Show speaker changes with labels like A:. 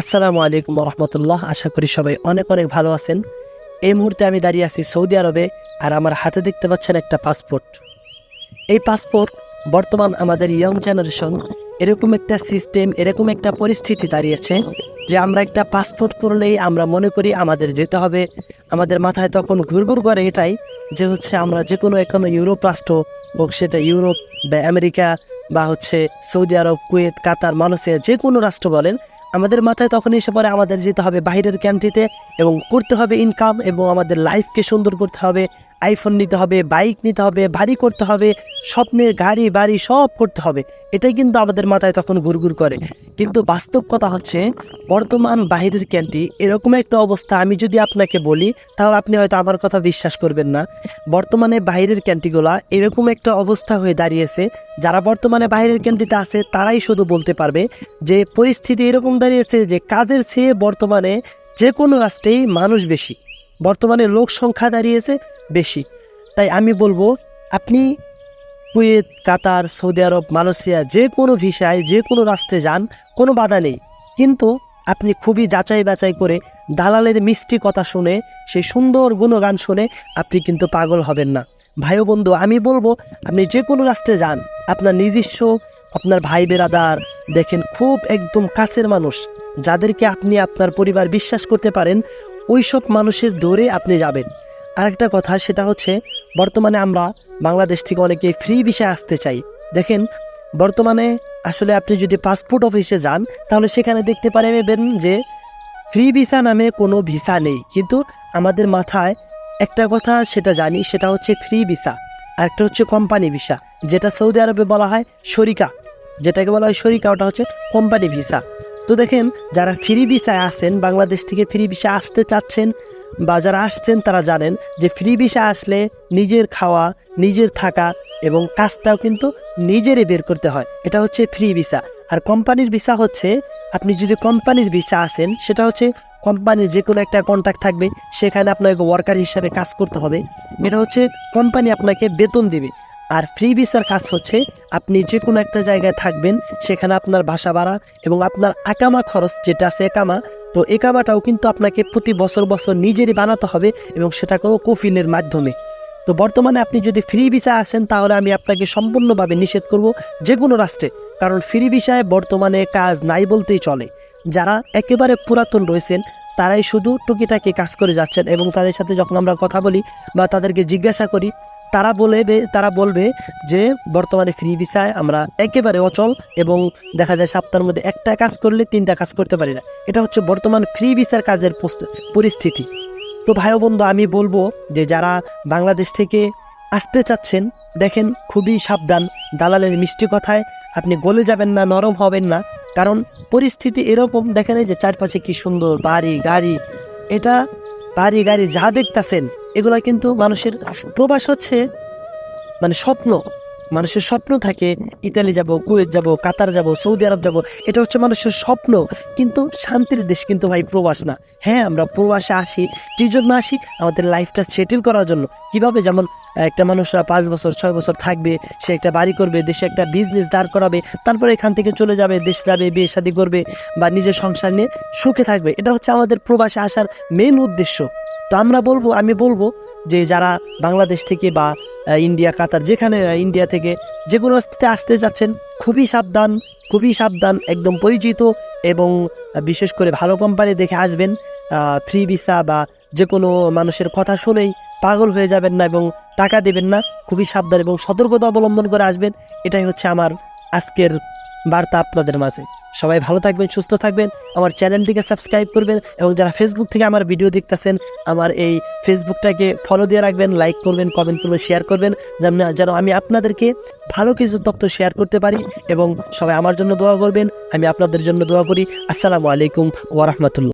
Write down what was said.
A: আসসালামু আলাইকুম রহমতুল্লাহ আশা করি সবাই অনেক অনেক ভালো আছেন। এই মুহূর্তে আমি দাঁড়িয়ে আছি সৌদি আরবে আর আমার হাতে দেখতে পাচ্ছেন একটা পাসপোর্ট। এই পাসপোর্ট বর্তমান আমাদের ইয়ং জেনারেশন এরকম একটা সিস্টেম এরকম একটা পরিস্থিতি দাঁড়িয়েছে যে আমরা একটা পাসপোর্ট করলেই আমরা মনে করি আমাদের যেতে হবে। আমাদের মাথায় তখন ঘুরঘুর করে এটাই যে হচ্ছে আমরা যে কোনো এখনও ইউরোপ রাষ্ট্র হোক, সেটা ইউরোপ বা আমেরিকা বা হচ্ছে Saudi Arab, Kuwait, Qatar, Malaysia যে কোনো রাষ্ট্র বলেন আমাদের মাথায় তখন এসে পরে আমাদের যেতে হবে বাইরের কান্ট্রিতে এবং করতে হবে ইনকাম এবং আমাদের লাইফকে সুন্দর করতে হবে। আইফোন নিতে হবে বাইক নিতে হবে, বাড়ি করতে হবে, স্বপ্নের গাড়ি, বাড়ি সব করতে হবে। এটাই কিন্তু আমাদের মাথায় তখন ঘুরঘুর করে। কিন্তু বাস্তব কথা হচ্ছে, বর্তমান বাহিরের ক্যান্টি এরকম একটা অবস্থা। আমি যদি আপনাকে বলি, তাহলে আপনি হয়তো আমার কথা বিশ্বাস করবেন না। বর্তমানে বাইরের ক্যান্টিগুলা এরকম একটা অবস্থা হয়ে দাঁড়িয়েছে। যারা বর্তমানে বাইরের ক্যান্টিতে আছে, তারাই শুধু বলতে পারবে যে, পরিস্থিতি এরকম দাঁড়িয়েছে যে, কাজের চেয়ে বর্তমানে যে কোনো রাষ্ট্রেই মানুষ বেশি। বর্তমানে লোক সংখ্যা দাঁড়িয়েছে বেশি। তাই আমি বলব, আপনি Kuwait, Qatar, Saudi Arab, Malaysia যে কোনো ভিসায়, যে কোনো রাষ্ট্রে যান, কোনো বাধা নেই। কিন্তু আপনি খুবই যাচাই বাছাই করে দালালের মিষ্টি কথা শুনে, সেই সুন্দর গুণগান শুনে আপনি কিন্তু পাগল হবেন না। ভাই বন্ধু, আমি বলব, আপনি যে কোনো রাষ্ট্রে যান, আপনার নিজস্ব, আপনার ভাই বেরাদার, দেখেন খুব একদম কাছের মানুষ, যাদেরকে আপনি আপনার পরিবার বিশ্বাস করতে পারেন ওই সব মানুষের দৌড়ে আপনি যাবেন। আরেকটা কথা, সেটা হচ্ছে, বর্তমানে আমরা বাংলাদেশ থেকে অনেকে ফ্রি ভিসায় আসতে চাই। দেখেন, বর্তমানে আসলে আপনি যদি পাসপোর্ট অফিসে যান, তাহলে সেখানে দেখতে পারবেন যে ফ্রি ভিসা নামে কোনো ভিসা নেই। কিন্তু আমাদের মাথায় একটা কথা, সেটা জানি, সেটা হচ্ছে ফ্রি ভিসা আর একটা হচ্ছে কোম্পানি ভিসা যেটা সৌদি আরবে বলা হয় শরিকা। যেটাকে বলা হয় শরিকা, ওটা হচ্ছে কোম্পানি ভিসা তো দেখেন, যারা ফ্রি ভিসায় আসেন বাংলাদেশ থেকে ফ্রি ভিসা আসতে চাচ্ছেন বা যারা আসছেন, তারা জানেন যে ফ্রি ভিসা আসলে নিজের খাওয়া, নিজের থাকা এবং কাজটাও কিন্তু নিজেরই বের করতে হয়। এটা হচ্ছে ফ্রি ভিসা। আর কোম্পানির ভিসা হচ্ছে, আপনি যদি কোম্পানির ভিসা আসেন সেটা হচ্ছে কোম্পানির যে কোনো একটা কন্ট্যাক্ট থাকবে, সেখানে আপনাকে ওয়ার্কার হিসাবে কাজ করতে হবে। এটা হচ্ছে কোম্পানি আপনাকে বেতন দেবে। আর ফ্রি ভিসার কাজ হচ্ছে আপনি যে কোনো একটা জায়গায় থাকবেন, সেখানে আপনার বাসা ভাড়া এবং আপনার একামা খরচ যেটা আছে একামা, তো একামাটাও কিন্তু আপনাকে প্রতি বছর বছর নিজেরই বানাতে হবে এবং সেটা কোনো কফিনের মাধ্যমে। তো বর্তমানে আপনি যদি ফ্রি ভিসা আসেন, তাহলে আমি আপনাকে সম্পূর্ণভাবে নিষেধ করব যে কোনো রাষ্ট্রে, কারণ ফ্রি ভিসায় বর্তমানে কাজ নাই বলতেই চলে। যারা একেবারে পুরাতন রয়েছেন, তারাই শুধু টুকিটাকি কাজ করে যাচ্ছেন এবং তাদের সাথে যখন আমরা কথা বলি বা তাদেরকে জিজ্ঞাসা করি তারা বলবে তারা বলবে যে, বর্তমানে ফ্রি ভিসায় আমরা একেবারে অচল এবং দেখা যায় সপ্তাহের মধ্যে একটা কাজ করলে তিনটা কাজ করতে পারি না। এটা হচ্ছে বর্তমান ফ্রি ভিসার কাজের পরিস্থিতি। তো ভাই বন্ধু, আমি বলব যে, যারা বাংলাদেশ থেকে আসতে চাচ্ছেন, দেখেন খুবই সাবধান। দালালের মিষ্টি কথায়, আপনি গলে যাবেন না, নরম হবেন না। কারণ পরিস্থিতি এরকম, দেখেন যে চারপাশে কি সুন্দর বাড়ি, গাড়ি। এটা বাড়ি, গাড়ি যা দেখতাছেন এগুলা কিন্তু মানুষের প্রবাস হচ্ছে মানে স্বপ্ন। মানুষের স্বপ্ন থাকে, ইতালি যাব, কুয়েত যাব, কাতার যাব, সৌদি আরব যাব, এটা হচ্ছে মানুষের স্বপ্ন। কিন্তু শান্তির দেশ কিন্তু ভাই প্রবাস না। হ্যাঁ আমরা প্রবাসে আসি কি জন্য আসি, আমাদের লাইফটা সেটেল করার জন্য। কীভাবে? যেমন, একটা মানুষ পাঁচ বছর, ছয় বছর থাকবে, সে একটা বাড়ি করবে, দেশে একটা বিজনেস দাঁড় করাবে, তারপরে এখান থেকে চলে যাবে, দেশ যাবে, বিয়ে শাদী করবে, বা নিজের সংসার নিয়ে সুখে থাকবে। এটা হচ্ছে আমাদের প্রবাসে আসার মেন উদ্দেশ্য। তো আমরা বলব, আমি বলব যে যারা বাংলাদেশ থেকে বা ইন্ডিয়া, কাতার যেখানে ইন্ডিয়া থেকে যে কোনো রাস্তাতে আসতে যাচ্ছেন, খুবই সাবধান খুবই সাবধান, একদম পরিচিত এবং বিশেষ করে ভালো কোম্পানি দেখে আসবেন। ফ্রি ভিসা বা যে কোনো মানুষের কথা শুনেই পাগল হয়ে যাবেন না এবং টাকা দেবেন না। খুবই সাবধান এবং সতর্কতা অবলম্বন করে আসবেন। এটাই হচ্ছে আমার আজকের বার্তা আপনাদের মাঝে। সবাই ভালো থাকবেন, সুস্থ থাকবেন। আমার চ্যানেলটিকে সাবস্ক্রাইব করবেন এবং যারা ফেসবুক থেকে আমার ভিডিও দেখতেছেন, আমার এই ফেসবুকটাকে ফলো দিয়ে রাখবেন লাইক করবেন কমেন্ট করবেন শেয়ার করবেন, যেন আমি আপনাদেরকে ভালো কিছু তথ্য শেয়ার করতে পারি এবং সবাই আমার জন্য দোয়া করবেন, আমি আপনাদের জন্য দোয়া করি। আসসালামু আলাইকুম ওরহমতুল্লাহ